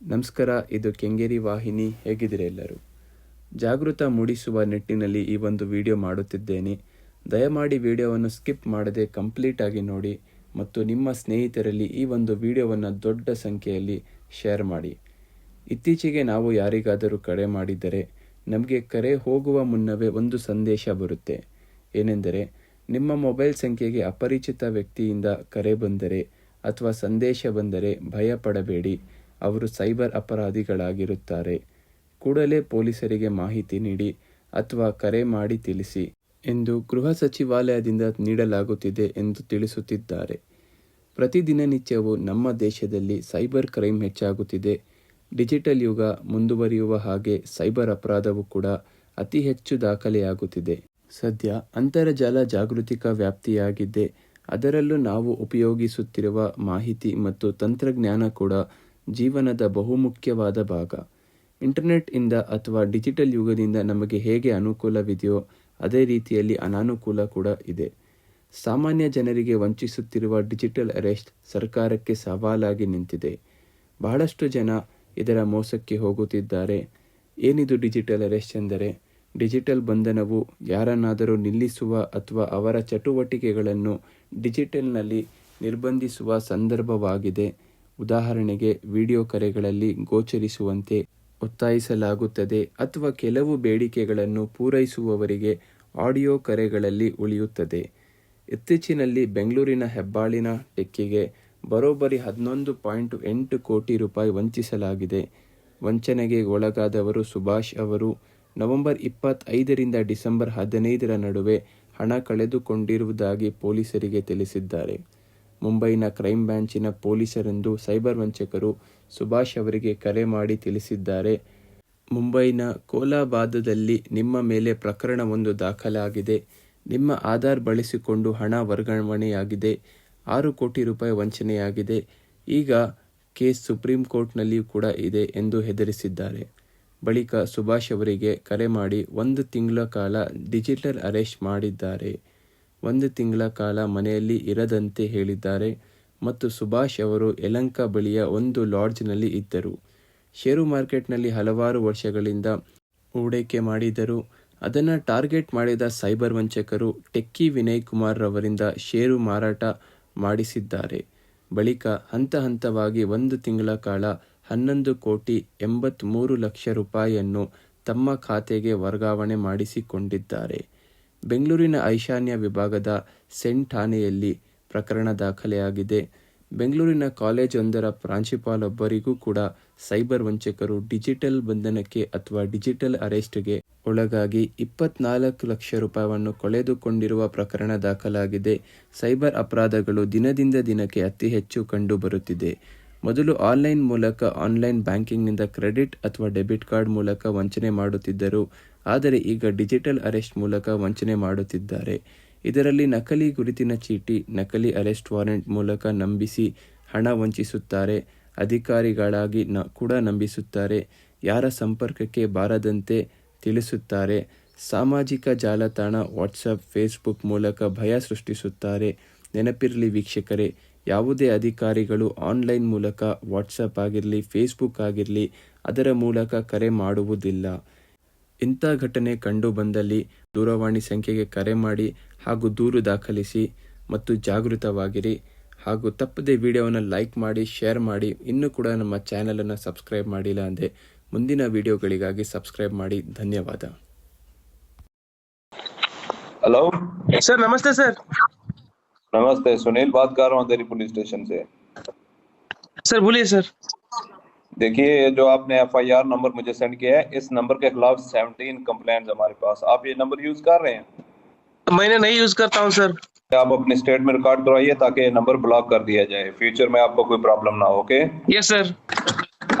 ನಮಸ್ಕಾರ, ಇದು ಕೆಂಗೇರಿ ವಾಹಿನಿ. ಹೇಗಿದ್ದೀರಾ ಎಲ್ಲರೂ? ಜಾಗೃತ ಮೂಡಿಸುವ ನಿಟ್ಟಿನಲ್ಲಿ ಈ ಒಂದು ವಿಡಿಯೋ ಮಾಡುತ್ತಿದ್ದೇನೆ. ದಯಮಾಡಿ ವಿಡಿಯೋವನ್ನು ಸ್ಕಿಪ್ ಮಾಡದೆ ಕಂಪ್ಲೀಟ್ ಆಗಿ ನೋಡಿ ಮತ್ತು ನಿಮ್ಮ ಸ್ನೇಹಿತರಲ್ಲಿ ಈ ಒಂದು ವಿಡಿಯೋವನ್ನು ದೊಡ್ಡ ಸಂಖ್ಯೆಯಲ್ಲಿ ಶೇರ್ ಮಾಡಿ. ಇತ್ತೀಚೆಗೆ ನಾವು ಯಾರಿಗಾದರೂ ಕರೆ ಮಾಡಿದರೆ ನಮಗೆ ಕರೆ ಹೋಗುವ ಮುನ್ನವೇ ಒಂದು ಸಂದೇಶ ಬರುತ್ತೆ. ಏನೆಂದರೆ, ನಿಮ್ಮ ಮೊಬೈಲ್ ಸಂಖ್ಯೆಗೆ ಅಪರಿಚಿತ ವ್ಯಕ್ತಿಯಿಂದ ಕರೆ ಬಂದರೆ ಅಥವಾ ಸಂದೇಶ ಬಂದರೆ ಭಯ ಪಡಬೇಡಿ ಅವರು ಸೈಬರ್ ಅಪರಾಧಿಗಳಾಗಿರುತ್ತಾರೆ. ಕೂಡಲೇ ಪೊಲೀಸರಿಗೆ ಮಾಹಿತಿ ನೀಡಿ ಅಥವಾ ಕರೆ ಮಾಡಿ ತಿಳಿಸಿ ಎಂದು ಗೃಹ ಸಚಿವಾಲಯದಿಂದ ನೀಡಲಾಗುತ್ತಿದೆ ಎಂದು ತಿಳಿಸುತ್ತಿದ್ದಾರೆ. ಪ್ರತಿದಿನ ನಿತ್ಯವೂ ನಮ್ಮ ದೇಶದಲ್ಲಿ ಸೈಬರ್ ಕ್ರೈಮ್ ಹೆಚ್ಚಾಗುತ್ತಿದೆ. ಡಿಜಿಟಲ್ ಯುಗ ಮುಂದುವರಿಯುವ ಹಾಗೆ ಸೈಬರ್ ಅಪರಾಧವು ಕೂಡ ಅತಿ ಹೆಚ್ಚು ದಾಖಲೆಯಾಗುತ್ತಿದೆ. ಸದ್ಯ ಅಂತರ್ಜಾಲ ಜಾಗೃತಿಕ ವ್ಯಾಪ್ತಿಯಾಗಿದ್ದೆ ಅದರಲ್ಲೂ ನಾವು ಉಪಯೋಗಿಸುತ್ತಿರುವ ಮಾಹಿತಿ ಮತ್ತು ತಂತ್ರಜ್ಞಾನ ಕೂಡ ಜೀವನದ ಬಹುಮುಖ್ಯವಾದ ಭಾಗ. ಇಂಟರ್ನೆಟ್ ಇಂದ ಅಥವಾ ಡಿಜಿಟಲ್ ಯುಗದಿಂದ ನಮಗೆ ಹೇಗೆ ಅನುಕೂಲವಿದೆಯೋ ಅದೇ ರೀತಿಯಲ್ಲಿ ಅನಾನುಕೂಲ ಕೂಡ ಇದೆ. ಸಾಮಾನ್ಯ ಜನರಿಗೆ ವಂಚಿಸುತ್ತಿರುವ ಡಿಜಿಟಲ್ ಅರೆಸ್ಟ್ ಸರ್ಕಾರಕ್ಕೆ ಸವಾಲಾಗಿ ನಿಂತಿದೆ. ಬಹಳಷ್ಟು ಜನ ಇದರ ಮೋಸಕ್ಕೆ ಹೋಗುತ್ತಿದ್ದಾರೆ. ಏನಿದು ಡಿಜಿಟಲ್ ಅರೆಸ್ಟ್ ಎಂದರೆ, ಡಿಜಿಟಲ್ ಬಂಧನವು ಯಾರನ್ನಾದರೂ ನಿಲ್ಲಿಸುವ ಅಥವಾ ಅವರ ಚಟುವಟಿಕೆಗಳನ್ನು ಡಿಜಿಟಲ್ನಲ್ಲಿ ನಿರ್ಬಂಧಿಸುವ ಸಂದರ್ಭವಾಗಿದೆ. ಉದಾಹರಣೆಗೆ ವಿಡಿಯೋ ಕರೆಗಳಲ್ಲಿ ಗೋಚರಿಸುವಂತೆ ಒತ್ತಾಯಿಸಲಾಗುತ್ತದೆ ಅಥವಾ ಕೆಲವು ಬೇಡಿಕೆಗಳನ್ನು ಪೂರೈಸುವವರಿಗೆ ಆಡಿಯೋ ಕರೆಗಳಲ್ಲಿ ಉಳಿಯುತ್ತದೆ. ಇತ್ತೀಚಿನಲ್ಲಿ ಬೆಂಗಳೂರಿನ ಹೆಬ್ಬಾಳಿನ ಟೆಕ್ಕಿಗೆ ಬರೋಬ್ಬರಿ ಹದಿನೊಂದು ಪಾಯಿಂಟ್ ಎಂಟು ಕೋಟಿ ರೂಪಾಯಿ ವಂಚಿಸಲಾಗಿದೆ. ವಂಚನೆಗೆ ಒಳಗಾದವರು ಸುಭಾಷ್ ಅವರು, ನವೆಂಬರ್ ಇಪ್ಪತ್ತೈದರಿಂದ ಡಿಸೆಂಬರ್ ಹದಿನೈದರ ನಡುವೆ ಹಣ ಕಳೆದುಕೊಂಡಿರುವುದಾಗಿ ಪೊಲೀಸರಿಗೆ ತಿಳಿಸಿದ್ದಾರೆ. ಮುಂಬೈನ ಕ್ರೈಮ್ ಬ್ರಾಂಚಿನ ಪೊಲೀಸರೆಂದು ಸೈಬರ್ ವಂಚಕರು ಸುಭಾಷ್ ಅವರಿಗೆ ಕರೆ ಮಾಡಿ ತಿಳಿಸಿದ್ದಾರೆ. ಮುಂಬೈನ ಕೋಲಾಬಾದದಲ್ಲಿ ನಿಮ್ಮ ಮೇಲೆ ಪ್ರಕರಣವೊಂದು ದಾಖಲಾಗಿದೆ. ನಿಮ್ಮ ಆಧಾರ್ ಬಳಸಿಕೊಂಡು ಹಣ ವರ್ಗಾವಣೆಯಾಗಿದೆ. ಆರು ಕೋಟಿ ರೂಪಾಯಿ ವಂಚನೆಯಾಗಿದೆ. ಈಗ ಕೇಸ್ ಸುಪ್ರೀಂ ಕೋರ್ಟ್ನಲ್ಲಿಯೂ ಕೂಡ ಇದೆ ಎಂದು ಹೆದರಿಸಿದ್ದಾರೆ. ಬಳಿಕ ಸುಭಾಷ್ ಅವರಿಗೆ ಕರೆ ಮಾಡಿ ಒಂದು ತಿಂಗಳ ಕಾಲ ಡಿಜಿಟಲ್ ಅರೆಸ್ಟ್ ಮಾಡಿದ್ದಾರೆ. ಒಂದು ತಿಂಗಳ ಕಾಲ ಮನೆಯಲ್ಲಿ ಇರದಂತೆ ಹೇಳಿದ್ದಾರೆ ಮತ್ತು ಸುಭಾಷ್ ಅವರು ಯಲಂಕ ಬಳಿಯ ಒಂದು ಲಾಡ್ಜ್ನಲ್ಲಿ ಇದ್ದರು. ಷೇರು ಮಾರ್ಕೆಟ್ನಲ್ಲಿ ಹಲವಾರು ವರ್ಷಗಳಿಂದ ಹೂಡಿಕೆ ಮಾಡಿದರು ಅದನ್ನು ಟಾರ್ಗೆಟ್ ಮಾಡಿದ ಸೈಬರ್ ವಂಚಕರು ಟೆಕ್ಕಿ ವಿನಯ್ ಕುಮಾರ್ ರವರಿಂದ ಷೇರು ಮಾರಾಟ ಮಾಡಿಸಿದ್ದಾರೆ. ಬಳಿಕ ಹಂತ ಹಂತವಾಗಿ ಒಂದು ತಿಂಗಳ ಕಾಲ ಹನ್ನೊಂದು ಕೋಟಿ ಎಂಬತ್ತ್ಮೂರು ಲಕ್ಷ ರೂಪಾಯಿಯನ್ನು ತಮ್ಮ ಖಾತೆಗೆ ವರ್ಗಾವಣೆ ಮಾಡಿಸಿಕೊಂಡಿದ್ದಾರೆ. ಬೆಂಗಳೂರಿನ ಐಶಾನ್ಯ ವಿಭಾಗದ ಸೆಂಟ್ ಠಾಣೆಯಲ್ಲಿ ಪ್ರಕರಣ ದಾಖಲೆಯಾಗಿದೆ. ಬೆಂಗಳೂರಿನ ಕಾಲೇಜೊಂದರ ಪ್ರಾಂಶುಪಾಲೊಬ್ಬರಿಗೂ ಕೂಡ ಸೈಬರ್ ವಂಚಕರು ಡಿಜಿಟಲ್ ಬಂಧನಕ್ಕೆ ಅಥವಾ ಡಿಜಿಟಲ್ ಅರೆಸ್ಟ್ಗೆ ಒಳಗಾಗಿ ಇಪ್ಪತ್ನಾಲ್ಕು ಲಕ್ಷ ರೂಪಾಯಿಯನ್ನು ಕಳೆದುಕೊಂಡಿರುವ ಪ್ರಕರಣ ದಾಖಲಾಗಿದೆ. ಸೈಬರ್ ಅಪರಾಧಗಳು ದಿನದಿಂದ ದಿನಕ್ಕೆ ಅತಿ ಹೆಚ್ಚು ಕಂಡು ಬರುತ್ತಿದೆ ಮೊದಲು ಆನ್ಲೈನ್ ಮೂಲಕ ಆನ್ಲೈನ್ ಬ್ಯಾಂಕಿಂಗ್ನಿಂದ ಕ್ರೆಡಿಟ್ ಅಥವಾ ಡೆಬಿಟ್ ಕಾರ್ಡ್ ಮೂಲಕ ವಂಚನೆ ಮಾಡುತ್ತಿದ್ದರು. ಆದರೆ ಈಗ ಡಿಜಿಟಲ್ ಅರೆಸ್ಟ್ ಮೂಲಕ ವಂಚನೆ ಮಾಡುತ್ತಿದ್ದಾರೆ. ಇದರಲ್ಲಿ ನಕಲಿ ಗುರುತಿನ ಚೀಟಿ, ನಕಲಿ ಅರೆಸ್ಟ್ ವಾರೆಂಟ್ ಮೂಲಕ ನಂಬಿಸಿ ಹಣ ವಂಚಿಸುತ್ತಾರೆ. ಅಧಿಕಾರಿಗಳಾಗಿ ನ ಕೂಡ ನಂಬಿಸುತ್ತಾರೆ. ಯಾರ ಸಂಪರ್ಕಕ್ಕೆ ಬಾರದಂತೆ ತಿಳಿಸುತ್ತಾರೆ. ಸಾಮಾಜಿಕ ಜಾಲತಾಣ ವಾಟ್ಸಪ್, ಫೇಸ್ಬುಕ್ ಮೂಲಕ ಭಯ ಸೃಷ್ಟಿಸುತ್ತಾರೆ. ನೆನಪಿರಲಿ ವೀಕ್ಷಕರೇ ಯಾವುದೇ ಅಧಿಕಾರಿಗಳು ಆನ್ಲೈನ್ ಮೂಲಕ ವಾಟ್ಸಪ್ ಆಗಿರಲಿ ಫೇಸ್ಬುಕ್ ಆಗಿರಲಿ ಅದರ ಮೂಲಕ ಕರೆ ಮಾಡುವುದಿಲ್ಲ. ಇಂಥ ಘಟನೆ ಕಂಡು ಬಂದಲ್ಲಿ ದೂರವಾಣಿ ಸಂಖ್ಯೆಗೆ ಕರೆ ಮಾಡಿ ಹಾಗೂ ದೂರು ದಾಖಲಿಸಿ ಮತ್ತು ಜಾಗೃತವಾಗಿರಿ. ಹಾಗೂ ತಪ್ಪದೆ ವಿಡಿಯೋವನ್ನು ಲೈಕ್ ಮಾಡಿ ಶೇರ್ ಮಾಡಿ. ಇನ್ನೂ ಕೂಡ ನಮ್ಮ ಚಾನಲನ್ನು ಸಬ್ಸ್ಕ್ರೈಬ್ ಮಾಡಿಲ್ಲ ಅಂದರೆ ಮುಂದಿನ ವಿಡಿಯೋಗಳಿಗಾಗಿ ಸಬ್ಸ್ಕ್ರೈಬ್ ಮಾಡಿ. ಧನ್ಯವಾದ. ಹಲೋ ಸರ್ ನಮಸ್ತೆ ಸರ್ नमस्ते सुनील बात कर रहा हूँ दिल्ली पुलिस स्टेशन से। सर बोलिए सर। देखिए जो आपने एफआईआर नंबर मुझे सेंड किया है इस नंबर के खिलाफ 17 कंप्लेंट्स हमारे पास। आप ये नंबर यूज़ कर रहे हैं? मैंने नहीं यूज़ करता हूँ सर। आप अपने स्टेट में रिकॉर्ड करवाइए ताकि ये नंबर ब्लॉक कर दिया जाए। फ्यूचर में आपको कोई प्रॉब्लम ना हो ओके यस सर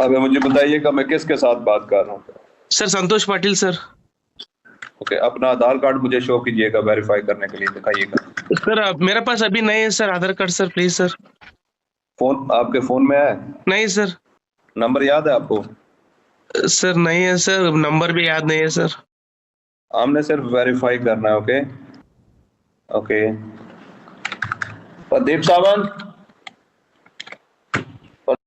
अब मुझे बताइएगा मैं किसके साथ बात कर रहा हूँ? Sir Santosh Patil sir. Okay अपना आधार कार्ड मुझे शो कीजिएगा वेरीफाई करने के लिए दिखाइएगा। सर मेरे पास अभी नहीं है sir Aadhaar card sir please sir phone आपके फ़ोन में है? नहीं सर नंबर याद है आपको? सर नहीं है सर नंबर भी याद नहीं है सर हमने सिर्फ़ वेरीफाई करना है ओके ओके प्रदीप सावंत?